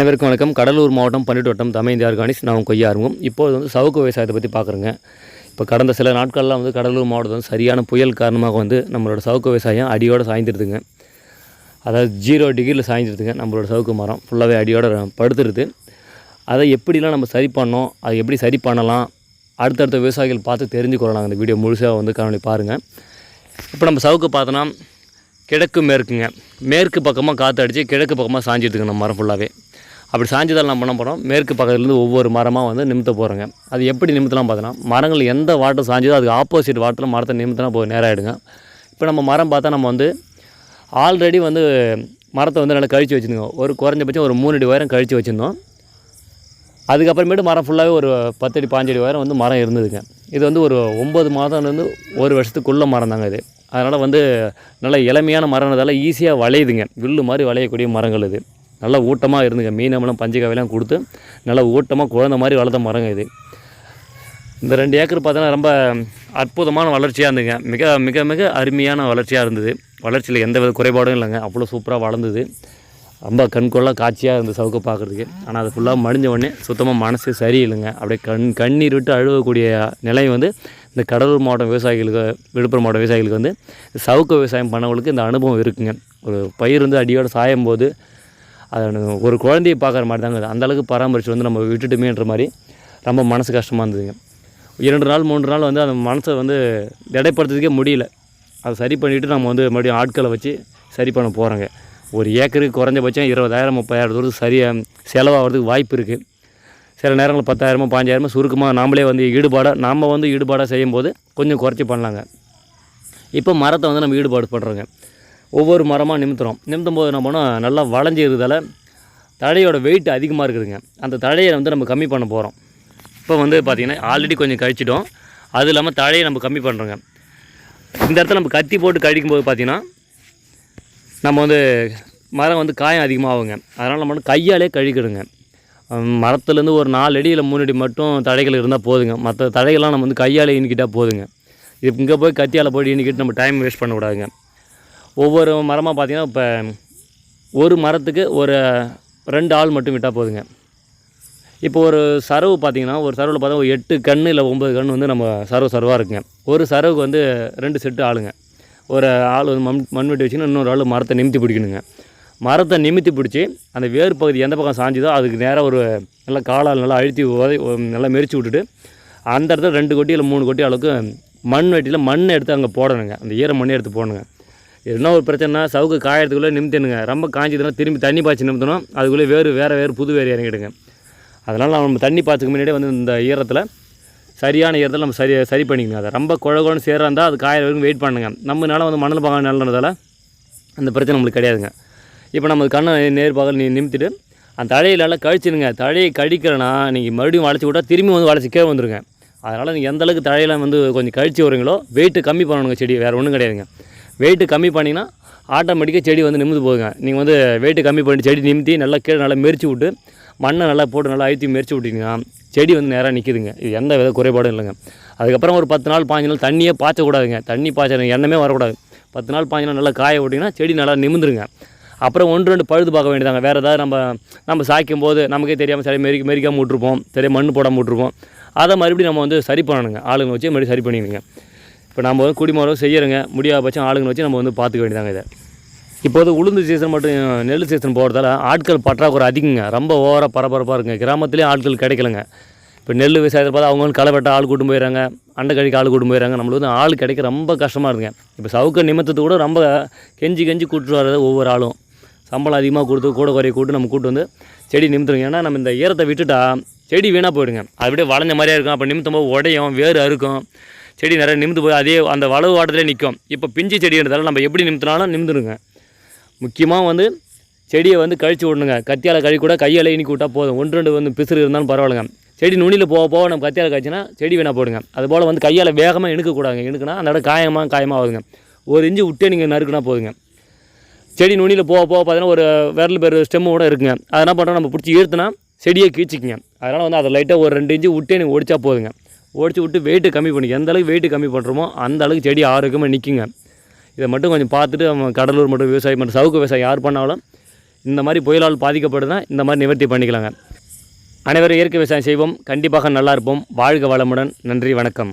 அனைவருக்கும் வணக்கம். கடலூர் மாவட்டம் பன்னெண்டு வட்டம் தமிழ்ந்தி ஆர்கானிக்ஸ் நான் கொய்யா ஆரம்பம் இப்போது வந்து சவுக்கு விவசாயத்தை பற்றி பார்க்குறேங்க. இப்போ கடந்த சில நாட்கள்லாம் வந்து கடலூர் மாவட்டம் வந்து சரியான புயல் காரணமாக வந்து நம்மளோட சவுக்கு விவசாயம் அடியோடு சாய்ந்துருதுங்க. அதாவது ஜீரோ டிகிரியில் சாய்ந்துருதுங்க நம்மளோட சவுக்கு மரம். ஃபுல்லாகவே அடியோட படுத்துருது. அதை எப்படிலாம் நம்ம சரி பண்ணோம் அதை எப்படி சரி பண்ணலாம் அடுத்தடுத்த விவசாயிகள் பார்த்து தெரிஞ்சுக்கொள்ளலாம். அந்த வீடியோ முழுசாக வந்து காணொலி பாருங்கள் இப்போ நம்ம சவுக்கு பார்த்தோன்னா கிழக்கு மேற்குங்க. மேற்கு பக்கமாக காற்று அடித்து கிழக்கு பக்கமாக சாஞ்சிட்டுங்க நம்ம மரம் ஃபுல்லாகவே அப்படி சாஞ்சதால் நம்ம பண்ண போகிறோம் மேற்கு பக்கத்துலேருந்து ஒவ்வொரு மரமாக வந்து நிமித்த போகிறோங்க அது எப்படி நிமித்தலாம் பார்த்தோன்னா மரங்கள் எந்த வாட்டர் சாஞ்சதோ அதுக்கு ஆப்போசிட் வாட்டரில் மரத்தை நிமித்தினா போய் நேராகிடுங்க இப்போ நம்ம மரம் பார்த்தா நம்ம வந்து ஆல்ரெடி வந்து மரத்தை வந்து நல்லா கழித்து வச்சுருந்தோம். ஒரு குறைஞ்சபட்சம் ஒரு மூணு அடி உயரம் கழித்து வச்சுருந்தோம். அதுக்கப்புறமேட்டு மரம் ஃபுல்லாகவே ஒரு பத்தடி பாஞ்சடி உயரம் வந்து மரம் இருந்ததுங்க. இது வந்து ஒரு ஒம்பது மாதம்லேருந்து ஒரு வருஷத்துக்குள்ள மரம் தாங்க இது. அதனால் வந்து நல்ல இளமையான மரம்ன்றதால ஈஸியாக வளையுதுங்க. வில்லு மாதிரி வளையக்கூடிய மரங்கள் இது. நல்லா ஊட்டமாக இருந்துங்க. மீனமெல்லாம் பஞ்சகாவையெல்லாம் கொடுத்து நல்லா ஊட்டமாக குழந்த மாதிரி வளர்த்த மரங்க இது. இந்த ரெண்டு ஏக்கர் பார்த்தோன்னா ரொம்ப அற்புதமான வளர்ச்சியாக இருந்துங்க. மிக மிக மிக அருமையான வளர்ச்சியாக இருந்தது. வளர்ச்சியில் எந்த வித குறைபாடும் இல்லைங்க. அவ்வளோ சூப்பராக வளர்ந்தது. ரொம்ப கண்கொள்ளா காட்சியாக இருந்தது சவுக்க பார்க்குறதுக்கு. ஆனால் அது ஃபுல்லாக மடிஞ்ச உடனே சுத்தமாக மனசு சரியில்லைங்க. அப்படியே கண் கண்ணீர் விட்டு அழுகக்கூடிய நிலை வந்து இந்த கடலூர் மாவட்டம் விவசாயிகளுக்கு விழுப்புரம் மாவட்ட விவசாயிகளுக்கு வந்து சவுக்க விவசாயம் பண்ணவங்களுக்கு இந்த அனுபவம் இருக்குங்க. ஒரு பயிர் வந்து அடியோடு சாயும் போது அது ஒரு குழந்தையை பார்க்குற மாதிரி தாங்க அது. அந்தளவுக்கு பராமரித்து வந்து நம்ம விட்டுட்டுமேன்ற மாதிரி ரொம்ப மனசு கஷ்டமாக இருந்ததுங்க. இரண்டு நாள் மூன்று நாள் வந்து அந்த மனசை வந்து எடைப்படுத்துறதுக்கே முடியல. அதை சரி பண்ணிவிட்டு நம்ம வந்து மறுபடியும் ஆட்களை வச்சு சரி பண்ண போகிறோங்க ஒரு ஏக்கருக்கு குறைஞ்சபட்சம் இருபதாயிரம் முப்பதாயிரம் தூரத்துக்கு சரியாக செலவாகிறதுக்கு வாய்ப்பு இருக்குது சில நேரங்களில் பத்தாயிரமோ பாஞ்சாயிரமோ சுருக்கமாக நாமளே வந்து ஈடுபாடாக நாம் வந்து ஈடுபாடாக செய்யும்போது கொஞ்சம் குறைச்சி பண்ணலாங்க. இப்போ மரத்தை வந்து நம்ம ஈடுபாடு பண்ணுறோங்க ஒவ்வொரு மரமாக நிமித்துறோம். நிமித்தும் போது என்ன பண்ணோம் நல்லா வளைஞ்சி இருக்கிறதால தழையோட வெயிட் அதிகமாக இருக்குதுங்க. அந்த தழையை வந்து நம்ம கம்மி பண்ண போகிறோம் இப்போ வந்து பார்த்திங்கன்னா ஆல்ரெடி கொஞ்சம் கழிச்சிட்டோம். அது இல்லாமல் தழையை நம்ம கம்மி பண்ணுறோங்க இந்த இடத்துல நம்ம கத்தி போட்டு கழிக்கும்போது பார்த்திங்கன்னா நம்ம வந்து மரம் வந்து காயம் அதிகமாகுங்க. அதனால் நம்ம வந்து கையாலே கழிக்கிடுங்க மரத்துலேருந்து ஒரு நாலு அடி இல்லை மூணு அடி மட்டும் தடைகள் இருந்தால் போதுங்க. மற்ற தடைகள்லாம் நம்ம வந்து கையால் இன்கிட்டால் போதுங்க. இது இங்கே போய் கத்தியால் போய் இன்கிட்டு நம்ம டைம் வேஸ்ட் பண்ணக்கூடாதுங்க ஒவ்வொரு மரமாக பார்த்தீங்கன்னா இப்போ ஒரு மரத்துக்கு ஒரு ரெண்டு ஆள் மட்டும் விட்டால் போதுங்க. இப்போ ஒரு சரவு பார்த்திங்கன்னா ஒரு சரவில் பார்த்தா ஒரு எட்டு கன்று இல்லை ஒம்பது கன்று வந்து நம்ம சரவு சரவாக இருக்குங்க. ஒரு சரவுக்கு வந்து ரெண்டு செட்டு ஆளுங்க. ஒரு ஆள் வந்து மண் மண் வெட்டி வச்சுன்னா இன்னொரு ஆள் மரத்தை நிமித்தி பிடிக்கணுங்க. மரத்தை நிமித்தி பிடிச்சி அந்த வேர் பகுதி எந்த பக்கம் சாஞ்சுதோ அதுக்கு நேராக ஒரு நல்லா காலால் நல்லா அழுத்தி உதை நல்லா மெரிச்சு விட்டுட்டு அந்த இடத்துல ரெண்டு கொட்டி இல்லை மூணு கொட்டி அளவுக்கு மண் வெட்டியில் மண் எடுத்து அங்கே போடணுங்க. அந்த ஈர மண்ணை எடுத்து போடணுங்க. என்ன ஒரு பிரச்சனைனா சவுக்கு காயறதுக்குள்ளே நிமித்தணுங்க ரொம்ப காய்ஞ்சதுன்னா திரும்பி தண்ணி பாய்ச்சி நிமித்தணும். அதுக்குள்ளே வேறு வேறு வேறு புது வேறு இறங்கிடுங்க. அதனால் நம்ம தண்ணி பாய்ச்சதுக்கு முன்னாடியே வந்து இந்த ஈரத்தில் சரியான ஈரத்தில் நம்ம சரி சரி பண்ணிக்கணும். அதை ரொம்ப குழகுன்னு சேராக இருந்தால் அது காய வரைக்கும் வெயிட் பண்ணுங்க. நம்ம வந்து மணல் பாகம் நல்லதால் அந்த பிரச்சனை நம்மளுக்கு கிடையாதுங்க. இப்போ நம்ம கண்ணை நேர் பகல் நீ நிமித்திட்டு அந்த தழையிலெல்லாம் கழிச்சிடுங்க. தழையை கழிக்கிறேன்னா நீங்கள் மறுபடியும் வளைச்சி விட்டால் திரும்பி வந்து வளைச்சி கீழே வந்துருங்க. அதனால் நீங்கள் எந்தளவுக்கு தழையில வந்து கொஞ்சம் கழிச்சு வரீங்களோ வெயிட்டு கம்மி பண்ணணுங்க செடி வேறு ஒன்றும் கிடையாதுங்க. வெயிட்டு கம்மி பண்ணிங்கன்னா ஆட்டோமேட்டிக்காக செடி வந்து நிமிந்து போகுங்க நீங்கள் வந்து வெயிட்டு கம்மி பண்ணி செடி நிமித்தி நல்லா கீழே நல்லா மெரிச்சு விட்டு மண்ணை நல்லா போட்டு நல்லா அழுத்தி மெரிச்சு விட்டிங்கன்னா செடி வந்து நேராக நிற்கிதுங்க இது எந்த வித குறைபாடும் இல்லைங்க. அதுக்கப்புறம் ஒரு பத்து நாள் பாஞ்சு நாள் தண்ணியே பாய்ச்சக்கூடாதுங்க. தண்ணி பாய்ச்ச எண்ணமே வரக்கூடாது. பத்து நாள் பாஞ்சு நாள் நல்லா காய விட்டிங்கன்னா செடி நல்லா நிமிந்துருங்க அப்புறம் ஒன்று ரெண்டு பழுது பார்க்க வேண்டியதாங்க. வேறு ஏதாவது நம்ம நம்ம சாய்க்கும் போது நமக்கே தெரியாமல் சரி மெரிக்க மெரிக்காமல் விட்ருப்போம் சரியாக மண் போடாமல் விட்ருப்போம் அதை மறுபடியும் நம்ம வந்து சரி பண்ணணுங்க. ஆளுங்க வச்சு மறுபடியும் சரி பண்ணிடுங்க இப்போ நம்ம வந்து குடிமரம் செய்யறங்க. முடியாத பட்சம் ஆளுங்களை வச்சு நம்ம வந்து பார்த்துக்க வேண்டியதாங்க இதை. இப்போது உளுந்து சீசன் மட்டும் நெல் சீசன் போகிறதால ஆட்கள் பற்றாக்குறை அதிகங்க. ரொம்ப ஓவராக பரபரப்பாக இருக்குங்க. கிராமத்துலேயும் ஆட்கள் கிடைக்கலங்க. இப்போ நெல் விவசாயத்தை பார்த்தா அவங்க வந்து களை வெட்ட ஆள் கூட்டு போயிடறாங்க. அண்டை கழிக்க ஆள் கூட்டு போயிடறாங்க. நம்மளுக்கு வந்து ஆள் கிடைக்க ரொம்ப கஷ்டமாக இருக்குங்க. இப்போ சவுக்க நிமித்தத்து கூட ரொம்ப கெஞ்சி கெஞ்சி கூட்டு வர்றது ஒவ்வொரு ஆளும். சம்பளம் அதிகமாக கொடுத்து கூட குறைய கூட்டு நம்ம கூட்டு வந்து செடி நிமித்துருங்க ஏன்னா நம்ம இந்த ஈரத்தை விட்டுட்டா செடி வீணாக போயிடுங்க. அதை விட வளைஞ்ச மாதிரியே இருக்கும். அப்போ நிமித்தம் போது உடையும் வேறு அறுக்கும். செடி நிறைய நிமிந்து போய் அதே அந்த வளவு வாட்டத்திலே நிற்கும். இப்போ பிஞ்சு செடின்றதால நம்ம எப்படி நிமித்தினாலும் நிமிந்துடுங்க முக்கியமாக வந்து செடியை வந்து கழிச்சு விடணுங்க. கத்தியால் கழி கூட கையால் இனிக்கி விட்டால் போதும். ஒன்று ரெண்டு வந்து பிசுறு இருந்தாலும் பரவாயில்லைங்க. செடி நுனியில் போக போக நம்ம கத்தியால் கழிச்சுன்னா செடி வேணா போடுங்க அதுபோல் வந்து கையால் வேகமாக இணுக்கக்கூடாதுங்க. இணுக்குனா அந்த இடம் காயமாக காயமாக ஆகுதுங்க. ஒரு இன்ச்சு விட்டே நீங்கள் நறுக்குனா போதுங்க. செடி நுனியில் போக போக பார்த்தீங்கன்னா ஒரு விரல் பேர் ஸ்டெம்மு கூட இருக்குங்க. அதை என்ன பண்ணுறோம் நம்ம பிடிச்சி ஈர்த்துனா செடியை கீழ்ச்சிக்குங்க. அதனால் வந்து அதை லைட்டாக ஒரு ரெண்டு இன்ச்சு விட்டே நீங்கள் ஒடிச்சா போதுங்க. ஓடிச்சு விட்டு வெயிட்டு கம்மி பண்ணி. எந்த அளவுக்கு வெயிட்டு கம்மி பண்ணுறோமோ அந்த அளவுக்கு செடி ஆரோக்கியமாக நிற்குங்க இதை மட்டும் கொஞ்சம் பார்த்துட்டு நம்ம கடலூர் மட்டும் விவசாயம் பண்ணுற சவுக்கு விவசாயம் யார் பண்ணாலும் இந்த மாதிரி புயலால் பாதிக்கப்படுதுன்னா இந்த மாதிரி நிவர்த்தி பண்ணிக்கலாங்க. அனைவரும் இயற்கை விவசாயம் செய்வோம். கண்டிப்பாக நல்லா இருப்போம். வாழ்க வளமுடன். நன்றி வணக்கம்.